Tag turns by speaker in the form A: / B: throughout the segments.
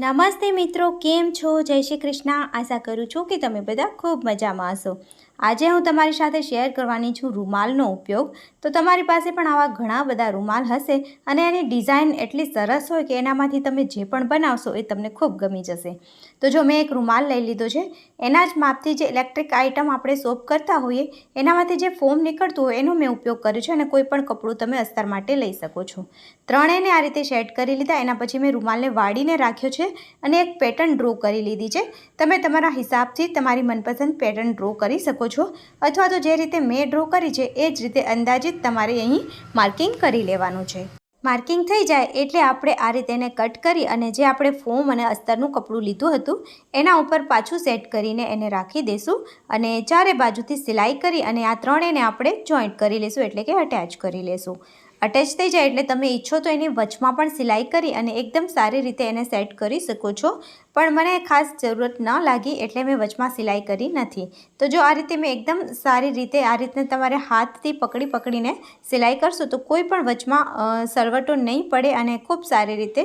A: નમસ્તે મિત્રો, કેમ છો? જય શ્રી કૃષ્ણ. આશા કરું છું કે તમે બધા ખૂબ મજામાં હશો. આજે હું તમારી સાથે શેર કરવાની છું રૂમાલનો ઉપયોગ. તો તમારી પાસે પણ આવા ઘણા બધા રૂમાલ હશે અને એની ડિઝાઇન એટલી સરસ હોય કે એનામાંથી તમે જે પણ બનાવશો એ તમને ખૂબ ગમી જશે. તો જો મેં એક રૂમાલ લઈ લીધો છે, એના જ માપથી જે ઇલેક્ટ્રિક આઇટમ આપણે સોપ કરતા હોઈએ, એનામાંથી જે ફોમ નીકળતું હોય એનો મેં ઉપયોગ કર્યો છે અને કોઈ પણ કપડું તમે અસ્તર માટે લઈ શકો છો. ત્રણેયને આ રીતે શેડ કરી લીધા, એના પછી મેં રૂમાલને વાળીને રાખ્યો છે અને એક પેટર્ન ડ્રો કરી લીધી છે. તમે તમારા હિસાબથી તમારી મનપસંદ પેટર્ન ડ્રો કરી શકો છો અથવા તો જે રીતે મેં ડ્રો કરી છે, એ જ રીતે અંદાજિત તમારે અહીં માર્કિંગ કરી લેવાનું છે. માર્કિંગ થઈ જાય એટલે આપણે આ રીતે એને કટ કરી અને જે આપણે ફોમ અને અસ્તરનું કપડું લીધું હતું, એના ઉપર પાછું સેટ કરીને એને રાખી દઈશું અને ચારે બાજુથી સિલાઈ કરી અને આ ત્રણેયને આપણે જોઈન્ટ કરી લઈશું એટલે કે અટેચ કરી લઈશું અટેચ થઈ જાય એટલે તમે ઈચ્છો તો એની વચમાં પણ સિલાઈ કરી અને એકદમ સારી રીતે એને સેટ કરી શકો છો. પણ મને ખાસ જરૂરત ન લાગી એટલે મેં વચમાં સિલાઈ કરી નથી. તો જો આ રીતે મેં એકદમ સારી રીતે આ રીતને તમારે હાથથી પકડી પકડીને સિલાઈ કરશો તો કોઈ પણ વચમાં સરવટો નહીં પડે અને ખૂબ સારી રીતે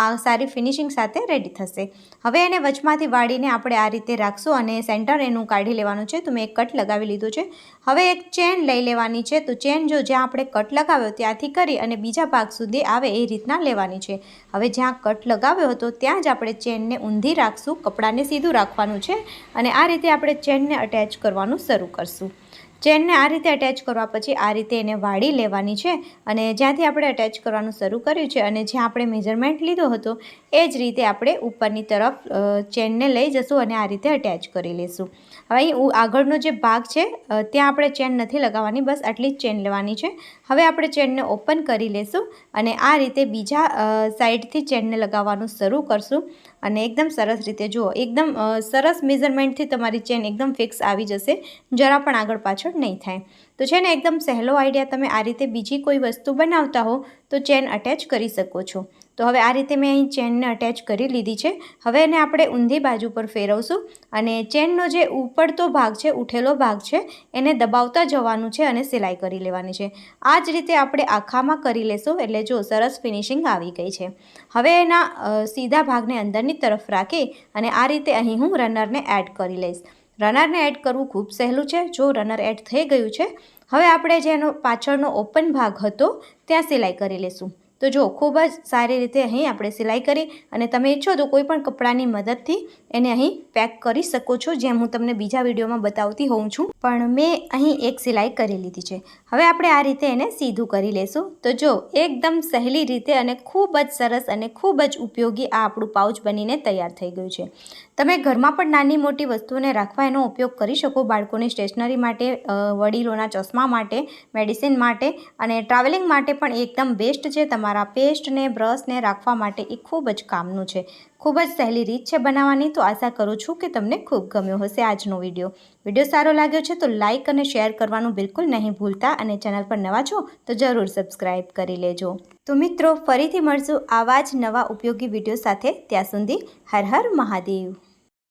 A: આ સારી ફિનિશિંગ સાથે રેડી થશે. હવે એને વચમાંથી વાળીને આપણે આ રીતે રાખશું અને સેન્ટર એનું કાઢી લેવાનું છે તો મેં એક કટ લગાવી લીધું છે. હવે એક ચેન લઈ લેવાની છે તો ચેન જો જ્યાં આપણે કટ લગાવ્યો ત્યાંથી કરી અને બીજા ભાગ સુધી આવે એ રીતના લેવાની છે. હવે જ્યાં કટ લગાવ્યો હતો ત્યાં જ આપણે ચેનને ઊંધી રાખશું, કપડાને સીધું રાખવાનું છે અને આ રીતે આપણે ચેનને અટેચ કરવાનું શરૂ કરશું. ચેનને આ રીતે અટેચ કરવા પછી આ રીતે એને વાળી લેવાની છે અને જ્યાંથી આપણે અટેચ કરવાનું શરૂ કર્યું છે અને જ્યાં આપણે મેઝરમેન્ટ લીધો હતો, એ જ રીતે આપણે ઉપરની તરફ ચેનને લઈ જશું અને આ રીતે અટેચ કરી લઈશું હવે અહીં આગળનો જે ભાગ છે ત્યાં આપણે ચેન નથી લગાવવાની, બસ આટલી જ ચેન લેવાની છે. હવે આપણે ચેનને ઓપન કરી લઈશું અને આ રીતે બીજા સાઈડથી ચેનને લગાવવાનું શરૂ કરશું. અને એકદમ સરસ રીતે જુઓ, એકદમ સરસ મેઝરમેન્ટથી તમારી ચેન એકદમ ફિક્સ આવી જશે. જરા પણ આગળ પાછળ નહીં થાય. તો છે ને, એકદમ સહેલો આઈડિયા તમે આ રીતે બીજી કોઈ વસ્તુ બનાવતા હો, તો ચેન અટેચ કરી શકો છો. તો હવે આ રીતે મેં અહીં ચેનને અટેચ કરી લીધી છે. હવે એને આપણે ઊંધી બાજુ પર ફેરવશું અને ચેનનો જે ઉપડતો ભાગ છે, ઉઠેલો ભાગ છે, એને દબાવતા જવાનું છે અને સિલાઈ કરી લેવાની છે. આ જ રીતે આપણે આખામાં કરી લેશું, એટલે જો સરસ ફિનિશિંગ આવી ગઈ છે. હવે એના સીધા ભાગને અંદરની તરફ રાખી અને આ રીતે અહીં હું રનરને એડ કરી લઈશ. રનરને એડ કરવું ખૂબ સહેલું છે. જો રનર એડ થઈ ગયું છે, હવે આપણે જેનો પાછળનો ઓપન ભાગ હતો, ત્યાં સિલાઈ કરી લઈશું તો જો, ખૂબ જ સારી રીતે અહીં આપણે સિલાઈ કરી અને તમે ઈચ્છો તો કોઈ પણ કપડાની મદદથી એને અહીં પેક કરી શકો છો, જેમ હું તમને બીજા વિડીયોમાં બતાવતી હોઉં છું. પણ મેં અહીં એક સિલાઈ કરી લીધી છે. હવે આપણે આ રીતે એને સીધું કરી લેશું. તો જો, એકદમ સહેલી રીતે અને ખૂબ જ સરસ અને ખૂબ જ ઉપયોગી આ આપણું પાઉચ બનીને તૈયાર થઈ ગયું છે. તમે ઘરમાં પણ નાની મોટી વસ્તુઓને રાખવા એનો ઉપયોગ કરી શકો. બાળકોની સ્ટેશનરી માટે વડીલોના ચશ્મા માટે, મેડિસિન માટે અને ટ્રાવેલિંગ માટે પણ એકદમ બેસ્ટ છે. તમારા તમારા પેસ્ટને, બ્રશને રાખવા માટે એ ખૂબ જ કામનું છે. ખૂબ જ સહેલી રીત છે બનાવવાની, તો આશા કરું છું કે તમને ખૂબ ગમ્યો હશે આજનો વીડિયો. વીડિયો સારો લાગ્યો છે તો લાઇક અને શેર કરવાનું બિલકુલ નહીં ભૂલતા અને ચેનલ પર નવા છો તો જરૂર સબસ્ક્રાઇબ કરી લેજો. તો મિત્રો, ફરીથી મળશું આવા જ નવા ઉપયોગી વીડિયો સાથે. ત્યાં સુધી હર હર મહાદેવ.